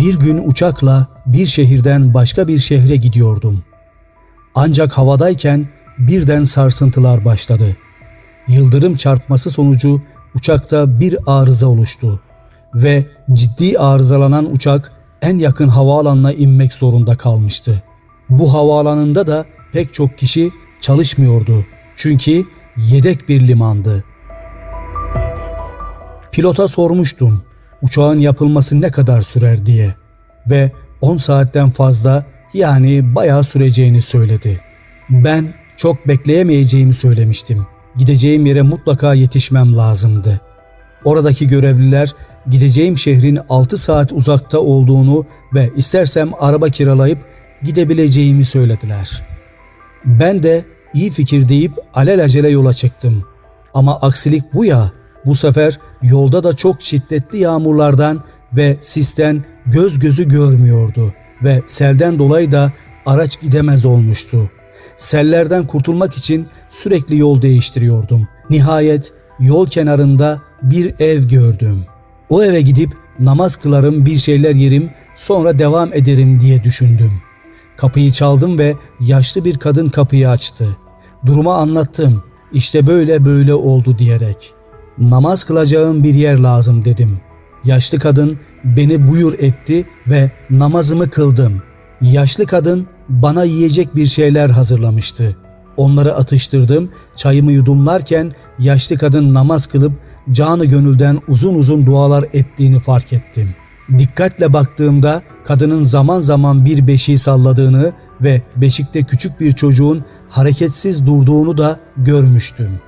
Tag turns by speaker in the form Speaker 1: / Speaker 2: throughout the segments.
Speaker 1: Bir gün uçakla bir şehirden başka bir şehre gidiyordum. Ancak havadayken birden sarsıntılar başladı. Yıldırım çarpması sonucu uçakta bir arıza oluştu ve ciddi arızalanan uçak en yakın havaalanına inmek zorunda kalmıştı. Bu havaalanında da pek çok kişi çalışmıyordu. Çünkü yedek bir limandı. Pilota sormuştum uçağın yapılması ne kadar sürer diye ve 10 saatten fazla yani bayağı süreceğini söyledi. Ben çok bekleyemeyeceğimi söylemiştim. Gideceğim yere mutlaka yetişmem lazımdı. Oradaki görevliler gideceğim şehrin 6 saat uzakta olduğunu ve istersem araba kiralayıp gidebileceğimi söylediler. Ben de iyi fikir deyip alelacele yola çıktım. Ama aksilik bu ya, bu sefer yolda da çok şiddetli yağmurlardan ve sisten göz gözü görmüyordu ve selden dolayı da araç gidemez olmuştu. Sellerden kurtulmak için sürekli yol değiştiriyordum. Nihayet yol kenarında bir ev gördüm. O eve gidip namaz kılarım, bir şeyler yerim, sonra devam ederim diye düşündüm. Kapıyı çaldım ve yaşlı bir kadın kapıyı açtı. Durumu anlattım. İşte böyle böyle oldu diyerek. Namaz kılacağım bir yer lazım dedim. Yaşlı kadın beni buyur etti ve namazımı kıldım. Yaşlı kadın bana yiyecek bir şeyler hazırlamıştı. Onları atıştırdım, çayımı yudumlarken yaşlı kadın namaz kılıp canı gönülden uzun uzun dualar ettiğini fark ettim. Dikkatle baktığımda kadının zaman zaman bir beşiği salladığını ve beşikte küçük bir çocuğun hareketsiz durduğunu da görmüştüm.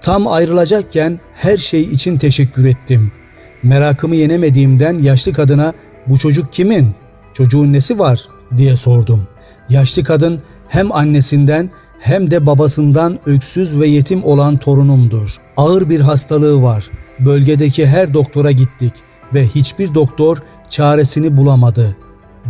Speaker 1: Tam ayrılacakken her şey için teşekkür ettim. Merakımı yenemediğimden yaşlı kadına bu çocuk kimin? Çocuğun nesi var diye sordum. Yaşlı kadın hem annesinden hem de babasından öksüz ve yetim olan torunumdur. Ağır bir hastalığı var. Bölgedeki her doktora gittik ve hiçbir doktor çaresini bulamadı.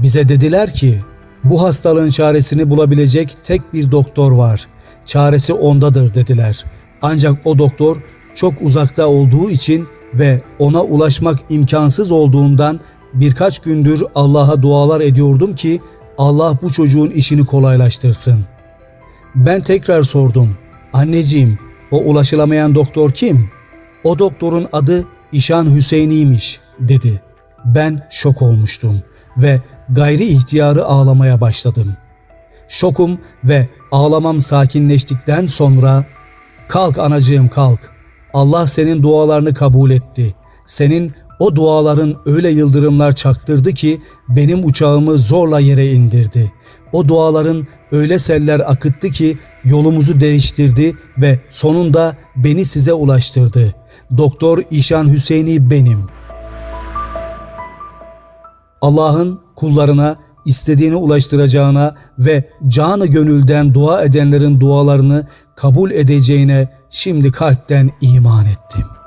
Speaker 1: Bize dediler ki bu hastalığın çaresini bulabilecek tek bir doktor var. Çaresi ondadır dediler. Ancak o doktor çok uzakta olduğu için ve ona ulaşmak imkansız olduğundan birkaç gündür Allah'a dualar ediyordum ki Allah bu çocuğun işini kolaylaştırsın. Ben tekrar sordum. Anneciğim, o ulaşılamayan doktor kim? O doktorun adı İşan Hüseyin'iymiş dedi. Ben şok olmuştum ve gayri ihtiyarı ağlamaya başladım. Şokum ve ağlamam sakinleştikten sonra kalk anacığım kalk. Allah senin dualarını kabul etti. Senin o duaların öyle yıldırımlar çaktırdı ki benim uçağımı zorla yere indirdi. O duaların öyle seller akıttı ki yolumuzu değiştirdi ve sonunda beni size ulaştırdı. Doktor İşan Hüseyin'i benim. Allah'ın kullarına istediğini ulaştıracağına ve canı gönülden dua edenlerin dualarını kabul edeceğine şimdi kalpten iman ettim.''